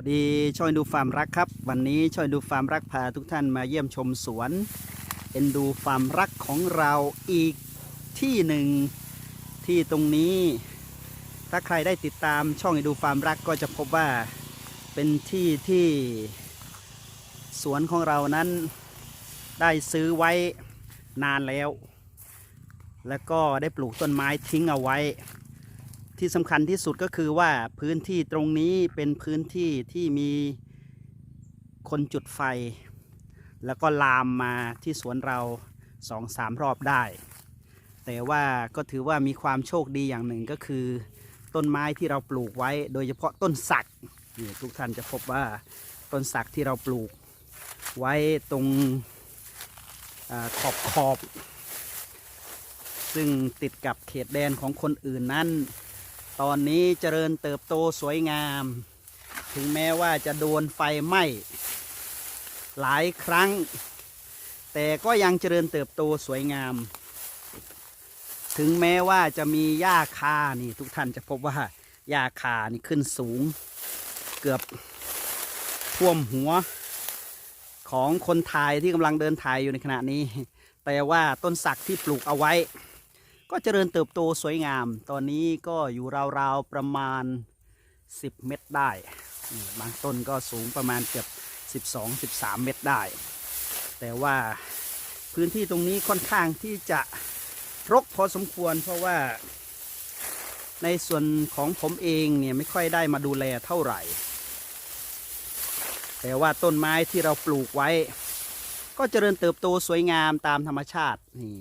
สวัสดีช่วยดูฟาร์มรักครับ วันนี้ช่วยดูฟาร์มรักพาทุกท่านมาเยี่ยมชมสวนเอ็นดูฟาร์มรักของเราอีกที่หนึ่งที่ตรงนี้ ถ้าใครได้ติดตามช่องเอ็นดูฟาร์มรักก็จะพบว่าเป็นที่ที่สวนของเรานั้นได้ซื้อไว้นานแล้ว แล้วก็ได้ปลูกต้นไม้ทิ้งเอาไว้ ที่สำคัญที่สุดก็คือว่าพื้นที่ตรงนี้เป็นพื้นที่ที่มีคนจุดไฟ แล้วก็ลามมาที่สวนเราสองสามรอบได้ แต่ว่าก็ถือว่ามีความโชคดีอย่างหนึ่งก็คือ ต้นไม้ที่เราปลูกไว้ โดยเฉพาะต้นสักนี่ทุกท่านจะพบว่าต้นสักที่เราปลูกไว้ตรงอขอบขอบ ซึ่งติดกับเขตแดนของคนอื่นนั้น ตอนนี้เจริญเติบโตสวยงาม ถึงแม้ว่าจะโดนไฟไหม้หลายครั้ง แต่ก็ยังเจริญเติบโตสวยงาม ถึงแม้ว่าจะมีหญ้าคานี่ทุกท่านจะพบว่าหญ้าคานี่ขึ้นสูง เกือบท่วมหัวของคนไทยที่กำลังเดินถ่ายอยู่ในขณะนี้ แต่ว่าต้นสักที่ปลูกเอาไว้ ก็เจริญเติบโตสวยงาม ตอนนี้ก็อยู่ราวๆประมาณ 10 เมตรได้ บางต้นก็สูงประมาณเกือบ 12-13 เมตรได้ แต่ว่าพื้นที่ตรงนี้ค่อนข้างที่จะรกพอสมควรเพราะว่า ในส่วนของผมเองเนี่ยไม่ค่อยได้มาดูแลเท่าไหร่ แต่ว่าต้นไม้ที่เราปลูกไว้ ก็เจริญเติบโตสวยงามตามธรรมชาตินี่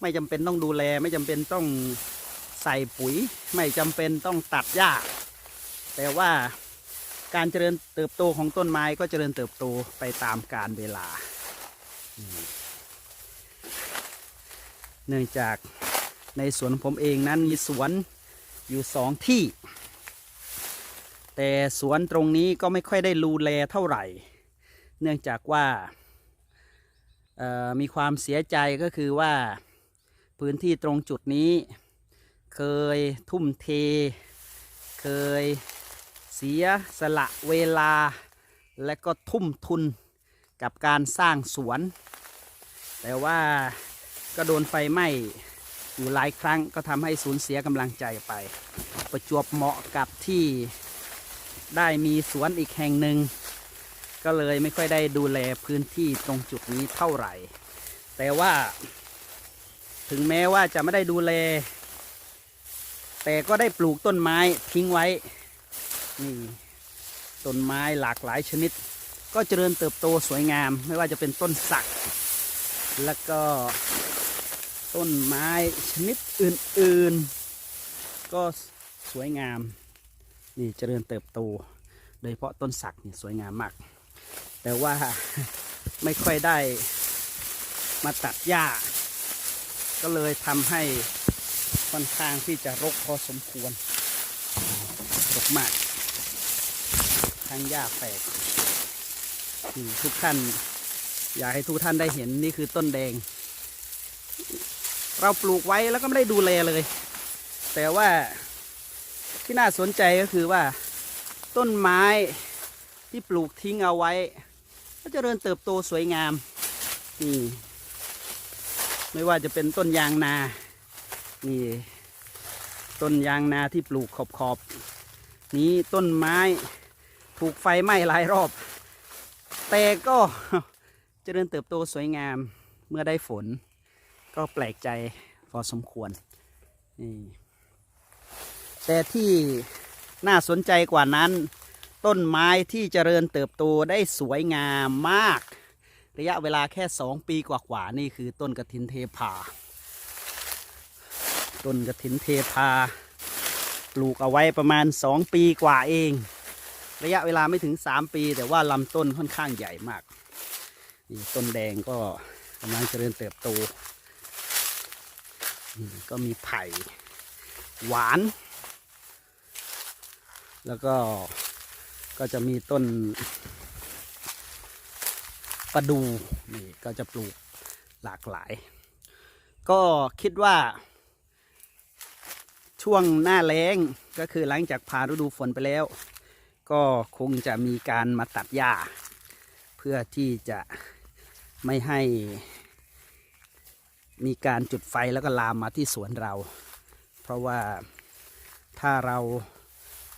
ไม่จำเป็นต้องดูแล ไม่จำเป็นต้องใส่ปุ๋ย ไม่จำเป็นต้องตัดหญ้า แต่ว่าการเจริญเติบโตของต้นไม้ก็เจริญเติบโตไปตามกาลเวลา เนื่องจากในสวนผมเองนั้นมีสวนอยู่สองที่ แต่สวนตรงนี้ก็ไม่ค่อยได้ดูแลเท่าไหร่ เนื่องจากว่ามีความเสียใจก็คือว่า พื้นที่ตรงจุดนี้ เคยทุ่มเท เคยเสียสละเวลา และก็ทุ่มทุนกับการสร้างสวน แต่ว่าก็โดนไฟไหม้อยู่หลายครั้งก็ทำให้สูญเสียกำลังใจไป ประจวบเหมาะกับที่ได้มีสวนอีกแห่งหนึ่ง ก็เลยไม่ค่อยได้ดูแลพื้นที่ตรงจุดนี้เท่าไหร่ แต่ว่า ถึงแม้ว่าจะไม่ได้ดูแล แต่ก็ได้ปลูกต้นไม้ทิ้งไว้ นี่ต้นไม้หลากหลายชนิด ก็เจริญเติบโตสวยงาม ไม่ว่าจะเป็นต้นสัก แล้วก็ต้นไม้ชนิดอื่นๆ ก็สวยงาม นี่เจริญเติบโต โดยเฉพาะต้นสักนี่สวยงามมาก แต่ว่าไม่ค่อยได้มาตัดหญ้า ก็เลยทำให้ค่อนข้างที่จะรกพอสมควรรกมากทางหญ้าแฝกทุกท่าน อยากให้ทุกท่านได้เห็นนี่คือต้นแดง เราปลูกไว้แล้วก็ไม่ได้ดูแลเลย แต่ว่าที่น่าสนใจก็คือว่า ต้นไม้ที่ปลูกทิ้งเอาไว้ ก็เจริญเติบโตสวยงามนี่ ไม่ว่าจะเป็นต้นยางนา นี่ ต้นยางนาที่ปลูกขอบขอบนี้ต้นไม้ถูกไฟไหม้หลายรอบ แต่ก็เจริญเติบโตสวยงามเมื่อได้ฝน ก็แปลกใจพอสมควรนี่แต่ที่น่าสนใจกว่านั้น ต้นไม้ที่เจริญเติบโตได้สวยงามมาก ระยะเวลาแค่สองปีกว่าๆนี่คือต้นกระถินเทพา ต้นกระถินเทพา ปลูกเอาไว้ประมาณสองปีกว่าเอง ระยะเวลาไม่ถึงสามปี แต่ว่าลำต้นค่อนข้างใหญ่มากนี่ต้นแดงก็กำลังเจริญเติบโต ก็มีไผ่ หวาน แล้วก็ก็จะมีต้น ประดูนี่ก็จะปลูกหลากหลาย ก็คิดว่า ช่วงหน้าแล้งก็คือหลังจากผ่านฤดูฝนไปแล้ว ก็คงจะมีการมาตัดหญ้า เพื่อที่จะไม่ให้ มีการจุดไฟแล้วก็ลามมาที่สวนเรา เพราะว่าถ้าเรา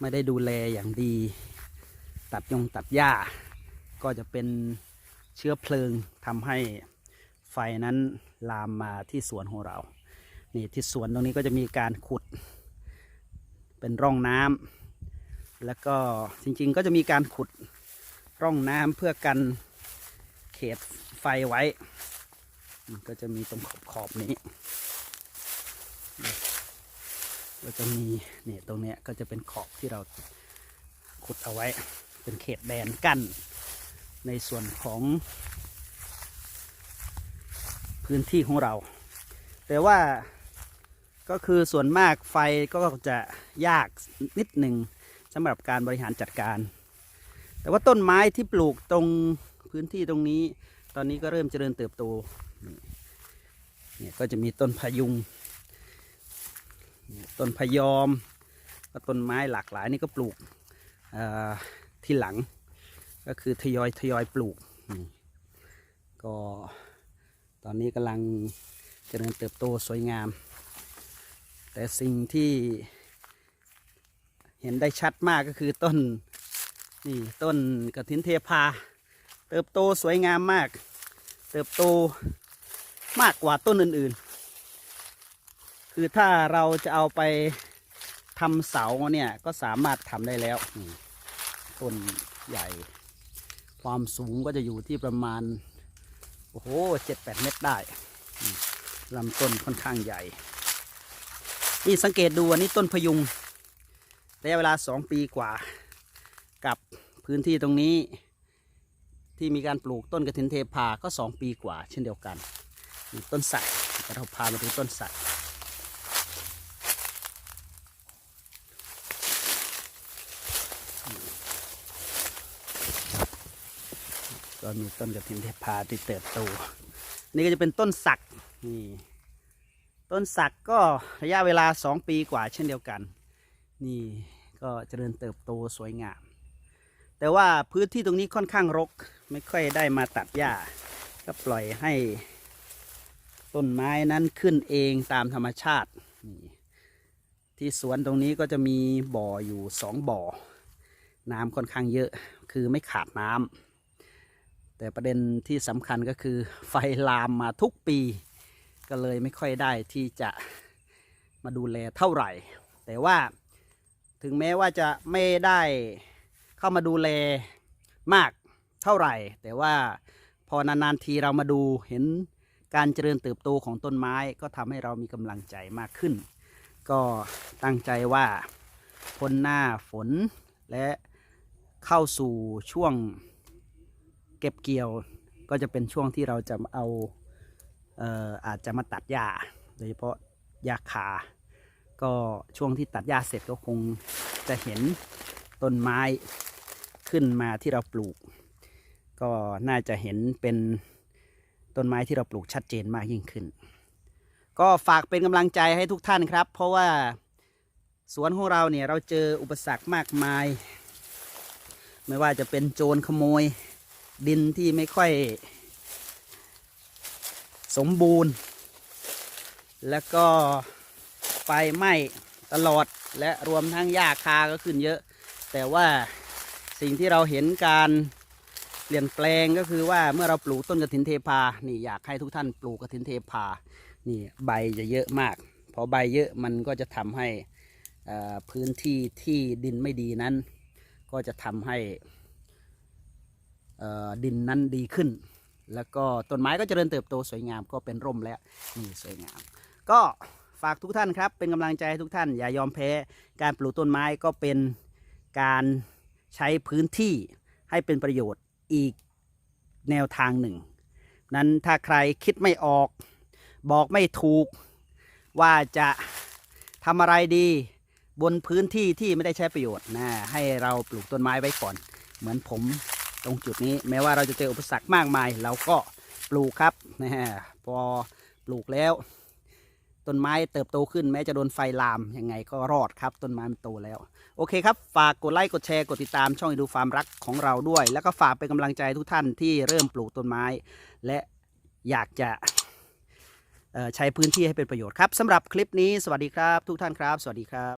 ไม่ได้ดูแลอย่างดี ตัดยงตัดหญ้าก็จะเป็น เชื้อเพลิงทำให้ไฟนั้นลามมาที่สวนของเรา นี่ที่สวนตรงนี้ก็จะมีการขุด เป็นร่องน้ำแล้วก็จริงๆก็จะมีการขุดร่องน้ำเพื่อกันเขตไฟไว้ ก็จะมีตรงขอบขอบๆนี้ ก็จะมีเนี่ยตรงเนี้ยก็จะเป็นขอบที่เราขุดเอาไว้ เป็นเขตแดนกั้น ในส่วนของพื้นที่ของเรา แต่ว่าก็คือส่วนมากไฟก็จะยากนิดหนึ่งสำหรับการบริหารจัดการ แต่ว่าต้นไม้ที่ปลูกตรงพื้นที่ตรงนี้ ตอนนี้ก็เริ่มเจริญเติบโตเนี่ยก็จะมีต้นพยุง ต้นพยอม ก็ต้นไม้หลากหลายนี่ก็ปลูกที่หลัง ก็คือทยอยทยอยปลูก ก็ตอนนี้กำลังเจริญเติบโตสวยงาม แต่สิ่งที่เห็นได้ชัดมากก็คือต้นนี่ต้นกระถินเทพา เติบโตสวยงามมาก เติบโตมากกว่าต้นอื่นๆ คือถ้าเราจะเอาไปทำเสาเนี่ยก็สามารถทำได้แล้วต้นใหญ่ ความสูงก็จะอยู่ที่ประมาณ โอ้โหเจ็ดแปดเมตรได้ลำต้นค่อนข้างใหญ่ นี่สังเกตดูอันนี้ต้นพยุงระยะเวลาสองปีกว่า กับพื้นที่ตรงนี้ ที่มีการปลูกต้นกระถินเทพาก็สองปีกว่า เช่นเดียวกันนี่ต้นสักเราพามาดูต้นสัก มีต้นกระถินเทพาที่เติบโตนี่ก็จะเป็นต้นสักนี่ต้นสักก็ระยะเวลาสองปีกว่าเช่นเดียวกัน นี่ก็เจริญเติบโตสวยงาม แต่ว่าพื้นที่ตรงนี้ค่อนข้างรกไม่ค่อยได้มาตัดหญ้า ก็ปล่อยให้ต้นไม้นั้นขึ้นเองตามธรรมชาตินี่ที่สวนตรงนี้ก็จะมีบ่ออยู่สองบ่อ น้ำค่อนข้างเยอะคือไม่ขาดน้ำ แต่ประเด็นที่สำคัญก็คือไฟลามมาทุกปี ก็เลยไม่ค่อยได้ที่จะมาดูแลเท่าไหร่ แต่ว่าถึงแม้ว่าจะไม่ได้เข้ามาดูแลมากเท่าไหร่ แต่ว่าพอนานๆทีเรามาดูเห็นการเจริญเติบโตของต้นไม้ก็ทำให้เรามีกำลังใจมากขึ้น ก็ตั้งใจว่าพ้นหน้าฝนและเข้าสู่ช่วง เก็บเกี่ยวก็จะเป็นช่วงที่เราจะเอาเอ่ออาจจะมาตัดหญ้าโดยเฉพาะหญ้าคา ก็ช่วงที่ตัดหญ้าเสร็จก็คงจะเห็นต้นไม้ขึ้นมาที่เราปลูก ก็น่าจะเห็นเป็นต้นไม้ที่เราปลูกชัดเจนมากยิ่งขึ้น ก็ฝากเป็นกำลังใจให้ทุกท่านครับ เพราะว่าสวนของเราเนี่ยเราเจออุปสรรคมากมาย ไม่ว่าจะเป็นโจรขโมย ดินที่ไม่ค่อย สมบูรณ์ แล้วก็ไฟไหม้ตลอดและรวมทั้งหญ้าคาก็ขึ้นเยอะ แต่ว่าสิ่งที่เราเห็นการเปลี่ยนแปลงก็คือว่าเมื่อเราปลูกต้นกระถินเทพา นี่อยากให้ทุกท่านปลูกกระถินเทพา นี่ใบจะเยอะมาก พอใบเยอะมันก็จะทำให้พื้นที่ที่ดินไม่ดีนั้น ก็จะทำให้ ดินนั้นดีขึ้น แล้วก็ต้นไม้ก็เจริญเติบโตสวยงามก็เป็นร่มแล้วนี่สวยงาม ก็ฝากทุกท่านครับ เป็นกำลังใจให้ทุกท่าน อย่ายอมแพ้การปลูกต้นไม้ก็เป็นการใช้พื้นที่ให้เป็นประโยชน์อีกแนวทางหนึ่ง นั้นถ้าใครคิดไม่ออก บอกไม่ถูกว่าจะทำอะไรดีบนพื้นที่ที่ไม่ได้ใช้ประโยชน์นะให้เราปลูกต้นไม้ไว้ก่อน เหมือนผม ตรงจุดนี้แม้ว่าเราจะเจออุปสรรคมากมาย เราก็ปลูกครับนะฮะพอปลูกแล้วต้นไม้เติบโตขึ้นแม้จะโดนไฟลามยังไงก็รอดครับต้นไม้มันโตแล้ว โอเคครับ ฝากกดไลค์กดแชร์กดติดตามช่องดูฟาร์มรักของเราด้วย แล้วก็ฝากเป็นกำลังใจทุกท่านที่เริ่มปลูกต้นไม้ และอยากจะใช้พื้นที่ให้เป็นประโยชน์ครับสำหรับคลิปนี้สวัสดีครับ ทุกท่านครับ สวัสดีครับ